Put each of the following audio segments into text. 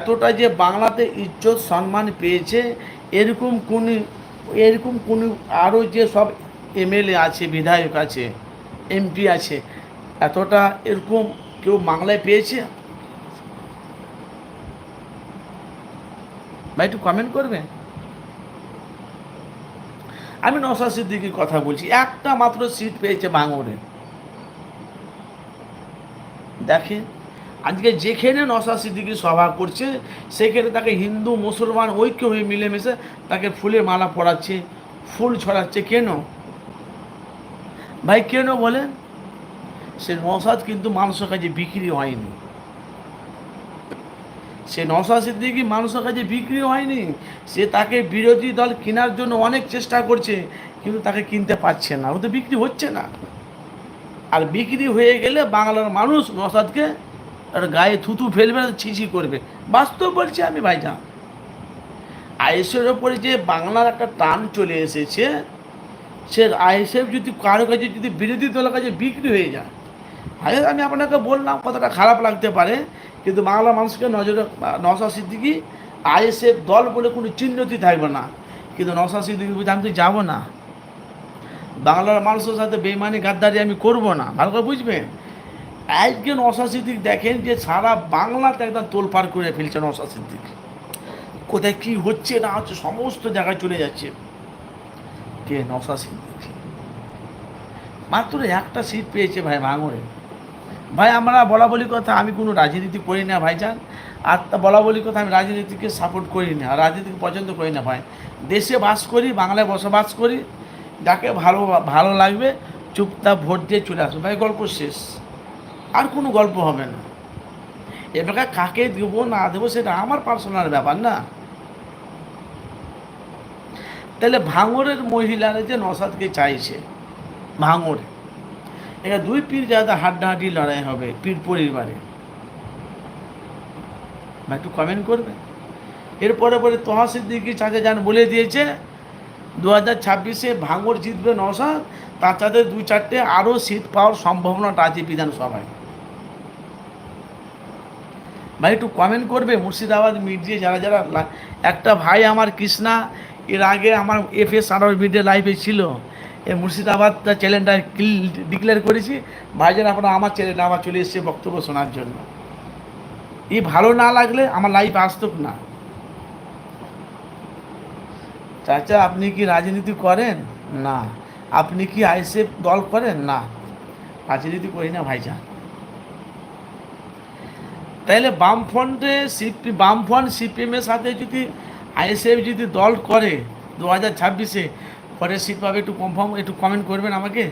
এতটা যে বাংলাতে ইজ্জত সম্মান পেয়েছে, এরকম কোন এরকম কোন আরও যে সব এমএলএ আছে, বিধায়ক আছে, এমপি আছে, এতটা এরকম কেউ বাংলায় পেয়েছে? ভাই, একটু কমেন্ট করবে আমি নশা সিদ্দিকির কথা বলছি, একটা মাত্র সিট পেয়েছে ভাঙড়ে দেখেন। আজকে যেখানে নশা সিদ্দিকি সভা করছে, সেখানে তাকে হিন্দু, মুসলমান, ঐক্য হয়ে মিলেমিশে তাকে ফুলের মালা পড়াচ্ছে ফুল ছড়াচ্ছে। কেন? ভাই, কেন বলে সে নসাদ কিন্তু মানুষের কাছে বিক্রি হয়নি। সে নশা সিদ্দিকি মানুষের কাছে বিক্রি হয়নি। সে তাকে বিরোধী দল কেনার জন্য অনেক চেষ্টা করছে, কিন্তু তাকে কিনতে পারছে না। ও তো বিক্রি হচ্ছে না। আর বিক্রি হয়ে গেলে বাংলার মানুষ নসাদকে আর গায়ে থুতু ফেলবে না ছিছি করবে। বাস্তব বলছি আমি ভাইজান। আইএসের ওপরে যে বাংলার একটা টান চলে এসেছে, সে আইএসএফ যদি কারও কাছে যদি বিরোধী দলের কাছে বিক্রি হয়ে যায় আগে আমি আপনাকে বললাম কতটা খারাপ লাগতে পারে, কিন্তু বাংলা মানুষকে নজরে নশা সিদ্দিকি আইএসএফ দল বলে কোনো চিহ্নতি থাকবে না। কিন্তু নশা সিদ্দিকি বলছে আমি তো যাব না। বাংলার মানুষের সাথে বেইমানি, গাদ্দারি আমি করব না। ভালো করে বুঝবেন? আজকে নশা সিদ্দিক দেখেন যে সারা বাংলাতে একদম তোলপাড় করে ফেলছেন নশা সিদ্দিক কোথায় কি হচ্ছে, না হচ্ছে, সমস্ত জায়গায় চলে যাচ্ছে। কে নশা মাত্র একটা সিট পেয়েছে ভাই ভাঙড়ে। ভাই, আমরা বলা বলি কথা, আমি কোনো রাজনীতি করি না ভাইজান আর তা বলা বলি কথা, আমি রাজনীতিকে সাপোর্ট করি না, রাজনীতিকে পছন্দ করি না ভাই। দেশে বাস করি, বাংলায় বসবাস করি, যাকে ভালো ভালো লাগবে, চুপচাপ ভোট দিয়ে চলে আসবে। ভাই, গল্প শেষ। আর কোনো গল্প হবে না। এবার কাকে দেবো, না দেবো সেটা আমার পার্সোনাল ব্যাপার না। তাহলে ভাঙরের মহিলারা যে নসাদকে চাইছে ভাঙরে এটা দুই পীর যাতে হাড্ডাহাড্ডি লড়াই হবে পীর পরিবারে। একটু কমেন্ট করবে। এরপরে পরে তোহা সিদ্দিকি চাচা যান বলে দিয়েছে দু হাজার ছাব্বিশে ভাঙর জিতবে নসাদ, তার সাথে দুই চারটে আরও সিট পাওয়ার সম্ভাবনাটা আছে বিধানসভায়। ভাই একটু কমেন্ট করবে, মুর্শিদাবাদ মিডিয়া যারা যারা একটা ভাই আমার কৃষ্ণা, এর আগে আমার এফ এস আর মিডিয়া লাইফে ছিল। এই মুর্শিদাবাদ চ্যানেলটা ডিক্লেয়ার করেছি, ভাইজান আপনারা আমার চ্যানেলে আমার চলে এসেছে বক্তব্য শোনার জন্য। এই ভালো না লাগলে আমার লাইফ আসতুক না। চাচা, আপনি কি রাজনীতি করেন? না। আপনি কি আইসেফ দল করেন? না। রাজনীতি করি না, ভাইজান। তাহলে বামফ্রন্টে সিপি, বামফ্রন্ট সিপিএমের সাথে যদি আইএসএফ যদি দল করে দু হাজার ছাব্বিশে, পরে সিট একটু কনফার্ম একটু কমেন্ট করবেন আমাকে।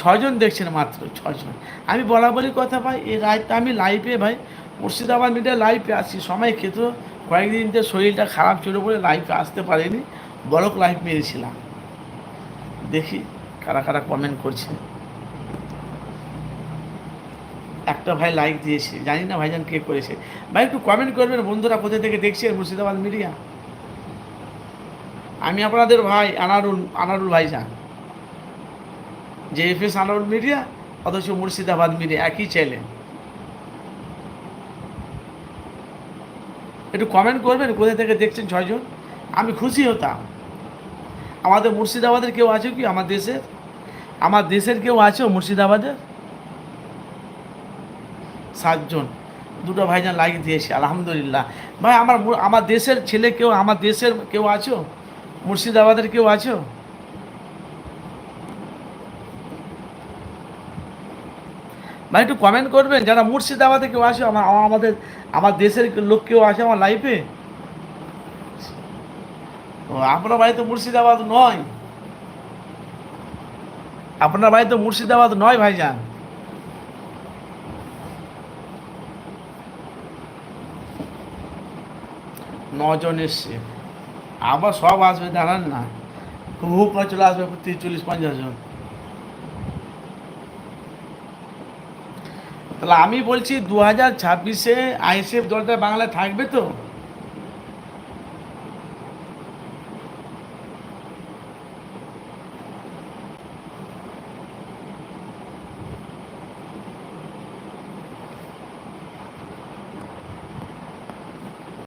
ছজন দেখছেন মাত্র ছজন আমি বলা বলি কথা ভাই, এই রায়টা আমি লাইভে ভাই, মুর্শিদাবাদ মিডিয়া লাইভে আসছি সময় ক্ষেত্র কয়েকদিন যে শরীরটা খারাপ ছিল বলে লাইভে আসতে পারিনি। বড়ক লাইভ মেরেছিলাম। দেখি কারা কারা কমেন্ট করছে। একটা ভাই লাইক দিয়েছে। জানি না ভাইজান কে করেছে। ভাই একটু কমেন্ট করবেন, বন্ধুরা কোথা থেকে দেখছে মুর্শিদাবাদ মিডিয়া আমি আপনাদের ভাই আনারুল আনারুল ভাইজান। যে এফ এস আনারুল মিডিয়া অথচ মুর্শিদাবাদ মিডিয়া একই চ্যানেল একটু কমেন্ট করবেন, কোথা থেকে দেখছেন ছয়জন? আমি খুশি হতাম। আমাদের মুর্শিদাবাদের কেউ আছে কি? আমার দেশের? আমার দেশের কেউ আছে মুর্শিদাবাদের? সাতজন। দুটো ভাইজান লাগিয়ে দিয়েছে, আলহামদুলিল্লাহ। ভাই, আমার আমার দেশের ছেলে কেউ, আমার দেশের কেউ আছো? মুর্শিদাবাদের কেউ আছো? ভাই, একটু কমেন্ট করবেন, যারা মুর্শিদাবাদে কেউ আসে আমার আমাদের আমার দেশের লোক কেউ আসে আমার লাইফে ও, আপনার বাড়ি তো মুর্শিদাবাদ নয়। আপনার বাড়ি তো মুর্শিদাবাদ নয়, ভাইজান। নজন এসছে। আবার সব আসবে, দাঁড়ান না। হু করে চলে আসবে, তিরিশ চল্লিশ পঞ্চাশ জন। তাহলে আমি বলছি, দু হাজার ছাব্বিশে আইএসএফ দলটা বাংলায় থাকবে তো?